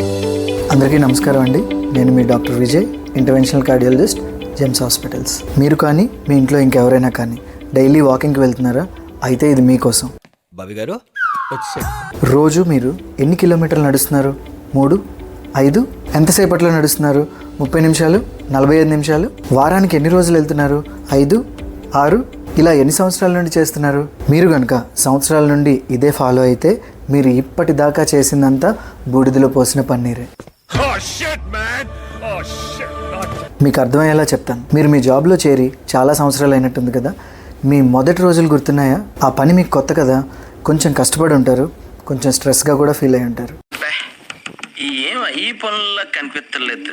అందరికీ నమస్కారం అండి. నేను మీ doctor Vijay interventional cardiologist Gems hospitals. మీరు కానీ మీ ఇంట్లో ఇంకెవరైనా కానీ డైలీ వాకింగ్కి వెళ్తున్నారా? అయితే ఇది మీకోసం. బాబీ గారు రోజు మీరు ఎన్ని కిలోమీటర్లు నడుస్తున్నారు? మూడు? ఐదు? ఎంతసేపట్లో నడుస్తున్నారు? ముప్పై నిమిషాలు? నలభై ఐదు నిమిషాలు? వారానికి ఎన్ని రోజులు వెళ్తున్నారు? ఐదు? ఆరు? ఇలా ఎన్ని సంవత్సరాల నుండి చేస్తున్నారు? మీరు కనుక సంవత్సరాల నుండి ఇదే ఫాలో అయితే మీరు ఇప్పటిదాకా చేసిందంతా బూడిదలో పోసిన పన్నీరే. మీకు అర్థమయ్యేలా చెప్తాను. మీరు మీ జాబ్లో చేరి చాలా సంవత్సరాలు అయినట్టుంది కదా. మీ మొదటి రోజులు గుర్తున్నాయా? ఆ పని మీకు కొత్త కదా. కొంచెం కష్టపడి ఉంటారు. కొంచెం స్ట్రెస్గా కూడా ఫీల్ అయి ఉంటారు. ఈ ఏం ఈ పనుల్లో కనిపించలేదు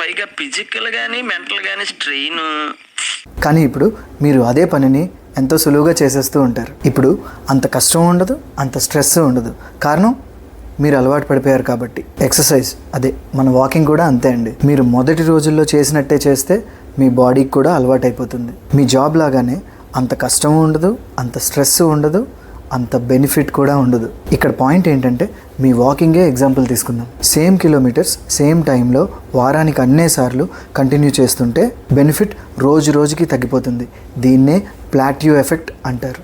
పైగా ఫిజికల్ గానీ మెంటల్ గానీ స్ట్రెయిన్ కానీ ఇప్పుడు మీరు అదే పనిని ఎంతో సులువుగా చేసేస్తూ ఉంటారు. ఇప్పుడు అంత కష్టం ఉండదు అంత స్ట్రెస్ ఉండదు. కారణం మీరు అలవాటు పడిపోయారు కాబట్టి. ఎక్సర్సైజ్ అదే మన వాకింగ్ కూడా అంతే అండి. మీరు మొదటి రోజుల్లో చేసినట్టే చేస్తే మీ బాడీకి కూడా అలవాటు అయిపోతుంది మీ జాబ్ లాగానే అంత కష్టం ఉండదు అంత స్ట్రెస్ ఉండదు అంత బెనిఫిట్ కూడా ఉండదు. ఇక్కడ పాయింట్ ఏంటంటే మీ వాకింగే ఎగ్జాంపుల్ తీసుకుందాం. సేమ్ కిలోమీటర్స్ సేమ్ టైంలో వారానికి అన్నేసార్లు కంటిన్యూ చేస్తుంటే బెనిఫిట్ రోజు రోజుకి తగ్గిపోతుంది. దీన్నే ప్లాట్యూ ఎఫెక్ట్ అంటారు.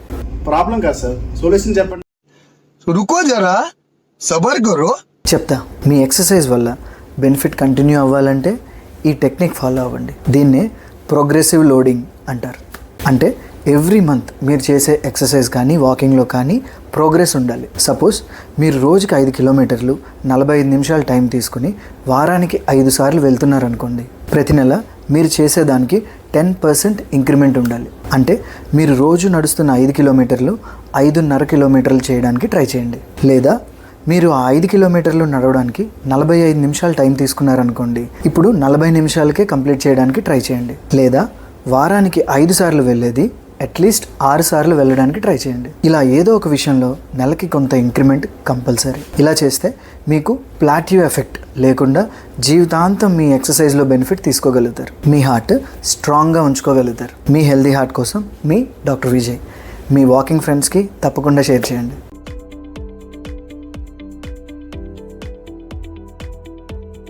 ప్రాబ్లం కాదు సార్ సొల్యూషన్ చెప్పండి. రుకో జరా. సబర్ గురు చెప్తా. మీ ఎక్సర్సైజ్ వల్ల బెనిఫిట్ కంటిన్యూ అవ్వాలంటే ఈ టెక్నిక్ ఫాలో అవ్వండి. దీన్నే ప్రోగ్రెసివ్ లోడింగ్ అంటారు. అంటే ఎవ్రీ మంత్ మీరు చేసే ఎక్సర్సైజ్ కానీ వాకింగ్లో కానీ ప్రోగ్రెస్ ఉండాలి. సపోజ్ మీరు రోజుకి ఐదు కిలోమీటర్లు నలభై ఐదు నిమిషాలు టైం తీసుకుని వారానికి ఐదు సార్లు వెళ్తున్నారనుకోండి ప్రతి నెల మీరు చేసేదానికి టెన్ పర్సెంట్ ఇంక్రిమెంట్ ఉండాలి. అంటే మీరు రోజు నడుస్తున్న ఐదు కిలోమీటర్లు ఐదున్నర కిలోమీటర్లు చేయడానికి ట్రై చేయండి. లేదా మీరు ఆ ఐదు కిలోమీటర్లు నడవడానికి నలభై ఐదు నిమిషాలు టైం తీసుకున్నారనుకోండి ఇప్పుడు నలభై నిమిషాలకే కంప్లీట్ చేయడానికి ట్రై చేయండి. లేదా వారానికి ఐదు సార్లు వెళ్ళేది అట్లీస్ట్ ఆరు సార్లు వెళ్ళడానికి ట్రై చేయండి. ఇలా ఏదో ఒక విషయంలో నెలకి కొంత ఇంక్రిమెంట్ కంపల్సరీ. ఇలా చేస్తే మీకు ప్లాట్యూ ఎఫెక్ట్ లేకుండా జీవితాంతం మీ ఎక్సర్సైజ్లో బెనిఫిట్ తీసుకోగలుగుతారు. మీ హార్ట్ స్ట్రాంగ్గా ఉంచుకోగలుగుతారు. మీ హెల్దీ హార్ట్ కోసం మీ డాక్టర్ విజయ్. మీ వాకింగ్ ఫ్రెండ్స్కి తప్పకుండా షేర్ చేయండి.